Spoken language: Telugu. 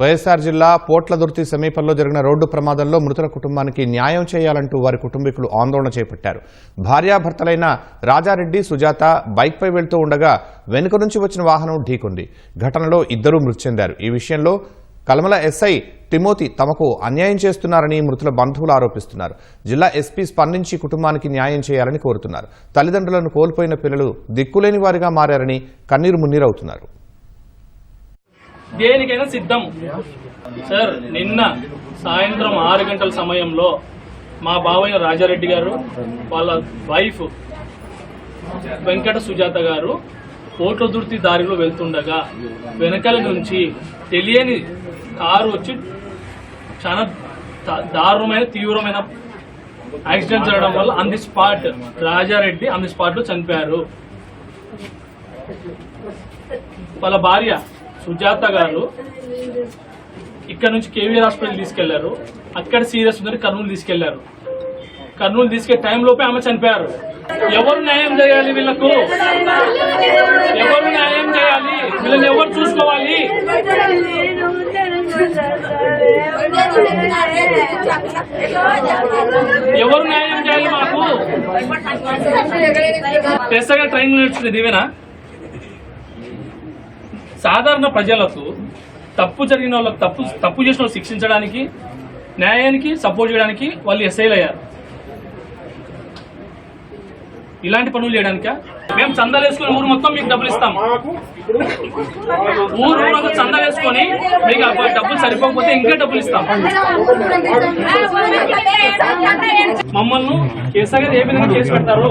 వైఎస్ఆర్ జిల్లా పోట్లదుర్తి సమీపంలో జరిగిన రోడ్డు ప్రమాదంలో మృతుల కుటుంబానికి న్యాయం చేయాలంటూ వారి కుటుంబీకులు ఆందోళన చేపట్టారు. భార్యాభర్తలైన రాజారెడ్డి సుజాత బైక్పై వెళ్తూ ఉండగా వెనుక నుంచి వచ్చిన వాహనం ఢీకొంది. ఘటనలో ఇద్దరూ మృతి చెందారు. ఈ విషయంలో కలమల ఎస్ఐ తిమోతి తమకు అన్యాయం చేస్తున్నారని మృతుల బంధువులు ఆరోపిస్తున్నారు. జిల్లా ఎస్పీ స్పందించి కుటుంబానికి న్యాయం చేయాలని కోరుతున్నారు. తల్లిదండ్రులను కోల్పోయిన పిల్లలు దిక్కులేని వారిగా మారారని కన్నీరు మున్నీరవుతున్నారు. దేనికైనా సిద్ధం. సార్ నిన్న సాయంత్రం ఆరు గంటల సమయంలో మా బావైన రాజారెడ్డి గారు వాళ్ళ వైఫ్ వెంకట సుజాత గారు పోట్లదుర్తి దారిలో వెళ్తుండగా వెనకల నుంచి తెలియని కారు వచ్చి చాలా దారుణమైన తీవ్రమైన యాక్సిడెంట్ జరగడం వల్ల on the spot Rajareddy on the స్పాట్లో చనిపోయారు వాళ్ళ భార్య సుజాత గారు ఇక్కడ నుంచి కేవీఆర్ హాస్పిటల్ తీసుకెళ్ళారు. అక్కడ సీరియస్ ఉందని కర్నూలు తీసుకెళ్ళారు. కర్నూలు తీసుకెళ్ళే టైం లోపే ఆమె చనిపోయారు. ఎవరు న్యాయం చేయాలి వీళ్ళకు? ఎవరు న్యాయం చేయాలి? వీళ్ళని ఎవరు చూసుకోవాలి? ఎవరు న్యాయం చేయాలి మాకు? పెద్దగా ట్రైన్ నేర్చుకునేది ఇవేనా సాధారణ ప్రజలకు తప్పు జరిగిన వాళ్ళకి తప్పు తప్పు చేసిన వాళ్ళు శిక్షించడానికి న్యాయానికి సపోర్ట్ చేయడానికి వాళ్ళు ఎస్ఐలు అయ్యారు. ఇలాంటి పనులు చేయడానికా? మేము చందాలు వేసుకుని ఊరు మొత్తం మీకు డబ్బులు ఇస్తాం. ఊరు ఊరు చందా వేసుకొని మీకు డబ్బులు సరిపోకపోతే ఇంకా డబ్బులు ఇస్తాం. మమ్మల్ని కేసా గారు ఏ విధంగా కేసు పెడతారు